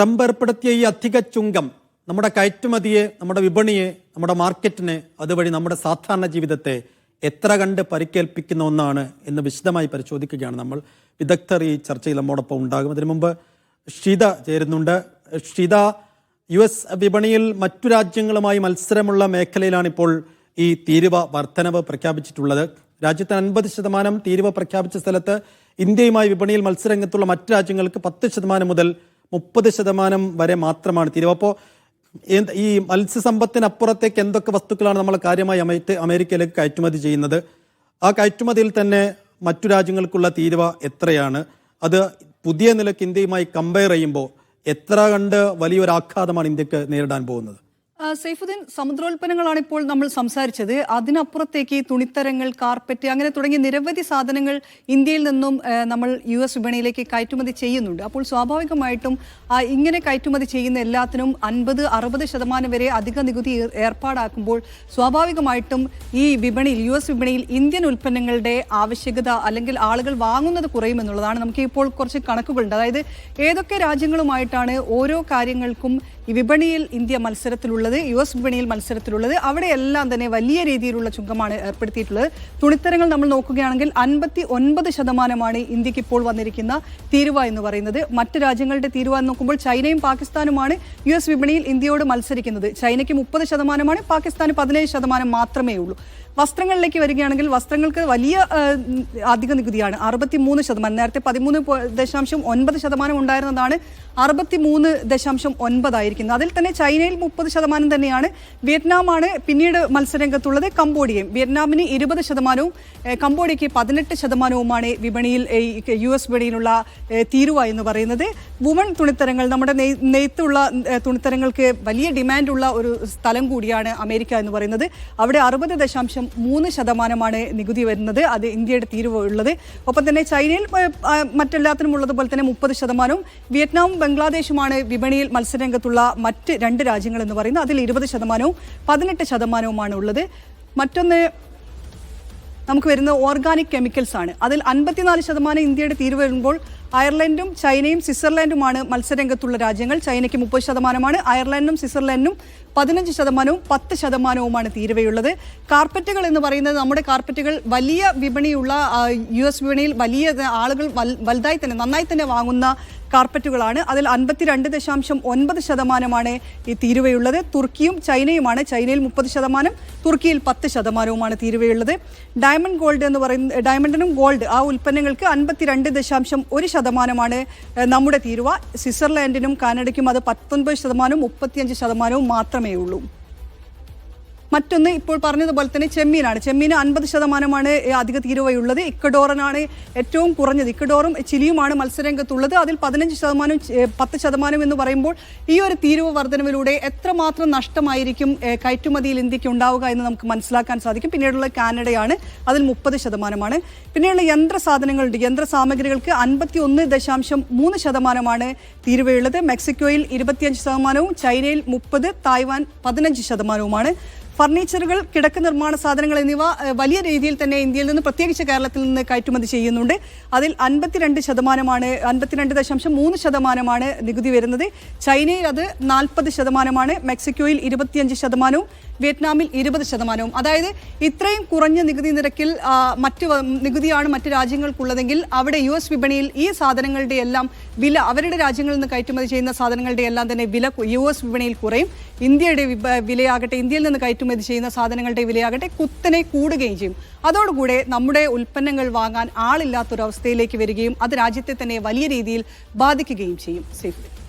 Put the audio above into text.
Trump ഏർപ്പെടുത്തിയ ഈ അധിക ചുങ്കം നമ്മുടെ കയറ്റുമതിയെ നമ്മുടെ വിപണിയെ നമ്മുടെ മാർക്കറ്റിനെ അതുവഴി നമ്മുടെ സാധാരണ ജീവിതത്തെ എത്ര കണ്ട് പരിക്കേൽപ്പിക്കുന്ന ഒന്നാണ് എന്ന് വിശദമായി പരിശോധിക്കുകയാണ് നമ്മൾ. വിദഗ്ധർ ഈ ചർച്ചയിൽ നമ്മോടൊപ്പം ഉണ്ടാകും. അതിനു മുമ്പ് ഷിത ചേരുന്നുണ്ട്. ഷിത യു എസ് വിപണിയിൽ മറ്റു രാജ്യങ്ങളുമായി മത്സരമുള്ള മേഖലയിലാണ് ഇപ്പോൾ ഈ തീരുവ വർധനവ് പ്രഖ്യാപിച്ചിട്ടുള്ളത്. രാജ്യത്തിന് അൻപത് ശതമാനം തീരുവ പ്രഖ്യാപിച്ച സ്ഥലത്ത് ഇന്ത്യയുമായി വിപണിയിൽ മത്സരരംഗത്തുള്ള മറ്റു രാജ്യങ്ങൾക്ക് പത്ത് ശതമാനം മുതൽ മുപ്പത് ശതമാനം വരെ മാത്രമാണ് തീരുവ. അപ്പോൾ ഈ മത്സ്യസമ്പത്തിനപ്പുറത്തേക്ക് എന്തൊക്കെ വസ്തുക്കളാണ് നമ്മൾ കാര്യമായി അമേ- അമേരിക്കയിലേക്ക് കയറ്റുമതി ചെയ്യുന്നത്? ആ കയറ്റുമതിയിൽ തന്നെ മറ്റു രാജ്യങ്ങൾക്കുള്ള തീരുവ എത്രയാണ്? അത് പുതിയ നിലയ്ക്ക് ഇന്ത്യയുമായി കമ്പയർ ചെയ്യുമ്പോൾ എത്ര കണ്ട് വലിയൊരു ആഘാതമാണ് ഇന്ത്യയ്ക്ക് നേരിടാൻ പോകുന്നത്? സൈഫുദ്ദീൻ സമുദ്രോൽപ്പന്നങ്ങളാണ് ഇപ്പോൾ നമ്മൾ സംസാരിച്ചത്. അതിനപ്പുറത്തേക്ക് തുണിത്തരങ്ങൾ കാർപ്പറ്റ് അങ്ങനെ തുടങ്ങിയ നിരവധി സാധനങ്ങൾ ഇന്ത്യയിൽ നിന്നും നമ്മൾ യു എസ് വിപണിയിലേക്ക് കയറ്റുമതി ചെയ്യുന്നുണ്ട്. അപ്പോൾ സ്വാഭാവികമായിട്ടും ഇങ്ങനെ കയറ്റുമതി ചെയ്യുന്ന എല്ലാത്തിനും അൻപത് അറുപത് ശതമാനം വരെ അധിക നികുതി ഏർപ്പാടാക്കുമ്പോൾ സ്വാഭാവികമായിട്ടും ഈ വിപണിയിൽ യു എസ് വിപണിയിൽ ഇന്ത്യൻ ഉൽപ്പന്നങ്ങളുടെ ആവശ്യകത അല്ലെങ്കിൽ ആളുകൾ വാങ്ങുന്നത് കുറയുമെന്നുള്ളതാണ് നമുക്ക് ഇപ്പോൾ കുറച്ച് കണക്കുകളുണ്ട്. അതായത് ഏതൊക്കെ രാജ്യങ്ങളുമായിട്ടാണ് ഓരോ കാര്യങ്ങൾക്കും വിപണിയിൽ ഇന്ത്യ മത്സരത്തിലുള്ളത് യു എസ് വിപണിയിൽ മത്സരത്തിലുള്ളത് അവിടെയെല്ലാം തന്നെ വലിയ രീതിയിലുള്ള ചുങ്കമാണ് ഏർപ്പെടുത്തിയിട്ടുള്ളത്. തുണിത്തരങ്ങൾ നമ്മൾ നോക്കുകയാണെങ്കിൽ അൻപത്തി ഒൻപത് ശതമാനമാണ് ഇന്ത്യയ്ക്ക് ഇപ്പോൾ വന്നിരിക്കുന്ന തീരുവ എന്ന് പറയുന്നത്. മറ്റ് രാജ്യങ്ങളുടെ തീരുവ എന്ന് നോക്കുമ്പോൾ ചൈനയും പാകിസ്ഥാനുമാണ് യു എസ് വിപണിയിൽ ഇന്ത്യയോട് മത്സരിക്കുന്നത്. ചൈനയ്ക്ക് മുപ്പത് ശതമാനമാണ് പാകിസ്ഥാന് പതിനേഴ് ശതമാനം മാത്രമേ ഉള്ളൂ. വസ്ത്രങ്ങളിലേക്ക് വരികയാണെങ്കിൽ വസ്ത്രങ്ങൾക്ക് വലിയ അധിക നികുതിയാണ്. അറുപത്തി മൂന്ന് ശതമാനം നേരത്തെ പതിമൂന്ന് ദശാംശം ഒൻപത് ശതമാനം ഉണ്ടായിരുന്നതാണ്. അറുപത്തി മൂന്ന് ദശാംശം ഒൻപതായിരിക്കുന്നത് അതിൽ തന്നെ ചൈനയിൽ മുപ്പത് ശതമാനം തന്നെയാണ് വിയറ്റ്നാമാണ് പിന്നീട് മത്സരരംഗത്തുള്ളത്. കംബോഡിയയും വിയറ്റ്നാമിന് ഇരുപത് ശതമാനവും കംബോഡിയയ്ക്ക് പതിനെട്ട് ശതമാനവുമാണ് വിപണിയിൽ യു എസ് വിപണിയിലുള്ള തീരുവ എന്ന് പറയുന്നത്. വുമൺ തുണിത്തരങ്ങൾ നമ്മുടെ നെയ് നെയ്ത്തുള്ള തുണിത്തരങ്ങൾക്ക് വലിയ ഡിമാൻഡുള്ള ഒരു സ്ഥലം കൂടിയാണ് അമേരിക്ക എന്ന് പറയുന്നത്. അവിടെ അറുപത് ദശാംശം മൂന്ന് ശതമാനമാണ് നികുതി വരുന്നത്. അത് ഇന്ത്യയുടെ തീരുവ ഉള്ളത്. ഒപ്പം തന്നെ ചൈനയിൽ മറ്റെല്ലാത്തിനും ഉള്ളതുപോലെ തന്നെ മുപ്പത് ശതമാനവും വിയറ്റ്നാമും ബംഗ്ലാദേശുമാണ് വിപണിയിൽ മത്സരരംഗത്തുള്ള മറ്റ് രണ്ട് രാജ്യങ്ങൾ എന്ന് പറയുന്നത് അതിൽ ഇരുപത് ശതമാനവും പതിനെട്ട് ശതമാനവുമാണ് ഉള്ളത് മറ്റൊന്ന് നമുക്ക് വരുന്ന ഓർഗാനിക് കെമിക്കൽസ് ആണ്. അതിൽ അൻപത്തിനാല് ശതമാനം ഇന്ത്യയുടെ തീരു വരുമ്പോൾ അയർലൻഡും ചൈനയും സ്വിറ്റ്സർലൻഡുമാണ് മത്സരരംഗത്തുള്ള രാജ്യങ്ങൾ. ചൈനയ്ക്ക് മുപ്പത് ശതമാനമാണ് അയർലൻഡും സ്വിറ്റ്സർലൻഡും പതിനഞ്ച് ശതമാനവും പത്ത് ശതമാനവുമാണ് തീരുവയുള്ളത്. കാർപ്പറ്റുകൾ എന്ന് പറയുന്നത് നമ്മുടെ കാർപ്പറ്റുകൾ വലിയ വിപണിയുള്ള യു എസ് വിപണിയിൽ വലിയ ആളുകൾ വലുതായി തന്നെ നന്നായി തന്നെ വാങ്ങുന്ന കാർപ്പറ്റുകളാണ്. അതിൽ അൻപത്തിരണ്ട് ദശാംശം ഒൻപത് ശതമാനമാണ് ഈ തീരുവയുള്ളത്. തുർക്കിയും ചൈനയുമാണ്. ചൈനയിൽ മുപ്പത് ശതമാനം തുർക്കിയിൽ പത്ത് ശതമാനവുമാണ് തീരുവയുള്ളത്. ഡയമണ്ട് ഗോൾഡ് എന്ന് പറയുന്ന ഡയമണ്ടിനും ഗോൾഡ് ആ ഉൽപ്പന്നങ്ങൾക്ക് അൻപത്തിരണ്ട് ദശാംശം ഒരു ശതമാനമാണ് നമ്മുടെ തീരുവ. സ്വിറ്റ്സർലാൻഡിനും കാനഡയ്ക്കും അത് പത്തൊൻപത് ശതമാനവും മുപ്പത്തിയഞ്ച് ശതമാനവും മാത്രമേ ഉള്ളൂ. മറ്റൊന്ന് ഇപ്പോൾ പറഞ്ഞതുപോലെ തന്നെ ചെമ്മീനാണ്. ചെമ്മീന് അൻപത് ശതമാനമാണ് അധിക തീരുവയുള്ളത്. ഇക്കഡോറിനാണ് ഏറ്റവും കുറഞ്ഞത്. ഇക്കഡോറും ചിലിയുമാണ് മത്സരരംഗത്തുള്ളത്. അതിൽ പതിനഞ്ച് ശതമാനം പത്ത് ശതമാനം എന്ന് പറയുമ്പോൾ ഈ ഒരു തീരുവ വർധനവിലൂടെ എത്രമാത്രം നഷ്ടമായിരിക്കും കയറ്റുമതിയിൽ ഇന്ത്യയ്ക്ക് ഉണ്ടാവുക എന്ന് നമുക്ക് മനസ്സിലാക്കാൻ സാധിക്കും. പിന്നീടുള്ള കാനഡയാണ് അതിൽ മുപ്പത് ശതമാനമാണ്. പിന്നെയുള്ള യന്ത്ര സാധനങ്ങളുണ്ട്. യന്ത്ര സാമഗ്രികൾക്ക് അൻപത്തി ഒന്ന് ദശാംശം മൂന്ന് ശതമാനമാണ് തീരുവയുള്ളത്. മെക്സിക്കോയിൽ ഇരുപത്തിയഞ്ച് ശതമാനവും ചൈനയിൽ മുപ്പത് തായ്വാൻ പതിനഞ്ച് ശതമാനവുമാണ്. ഫർണിച്ചറുകൾ കിടക്ക് നിർമ്മാണ സാധനങ്ങൾ എന്നിവ വലിയ രീതിയിൽ തന്നെ ഇന്ത്യയിൽ നിന്ന് പ്രത്യേകിച്ച് കേരളത്തിൽ നിന്ന് കയറ്റുമതി ചെയ്യുന്നുണ്ട്. അതിൽ അൻപത്തിരണ്ട് ശതമാനമാണ് അൻപത്തിരണ്ട് ദശാംശം മൂന്ന് ശതമാനമാണ് നികുതി വരുന്നത്. ചൈനയിൽ അത് നാൽപ്പത് ശതമാനമാണ് മെക്സിക്കോയിൽ ഇരുപത്തിയഞ്ച് ശതമാനവും വിയറ്റ്നാമിൽ ഇരുപത് ശതമാനവും. അതായത് ഇത്രയും കുറഞ്ഞ നികുതി നിരക്കിൽ മറ്റ് നികുതിയാണ് മറ്റ് രാജ്യങ്ങൾക്കുള്ളതെങ്കിൽ അവിടെ യു എസ് വിപണിയിൽ ഈ സാധനങ്ങളുടെ എല്ലാം വില അവരുടെ രാജ്യങ്ങളിൽ നിന്ന് കയറ്റുമതി ചെയ്യുന്ന സാധനങ്ങളുടെ എല്ലാം തന്നെ വില യു എസ് വിപണിയിൽ കുറയും. ഇന്ത്യയുടെ വിലയാകട്ടെ ഇന്ത്യയിൽ നിന്ന് കയറ്റുമതി ചെയ്യുന്ന സാധനങ്ങളുടെ വിലയാകട്ടെ കുത്തനെ കൂടുകയും ചെയ്യും. അതോടുകൂടെ നമ്മുടെ ഉൽപ്പന്നങ്ങൾ വാങ്ങാൻ ആളില്ലാത്തൊരവസ്ഥയിലേക്ക് വരികയും അത് രാജ്യത്തെ തന്നെ വലിയ രീതിയിൽ ബാധിക്കുകയും ചെയ്യും. സേഫ്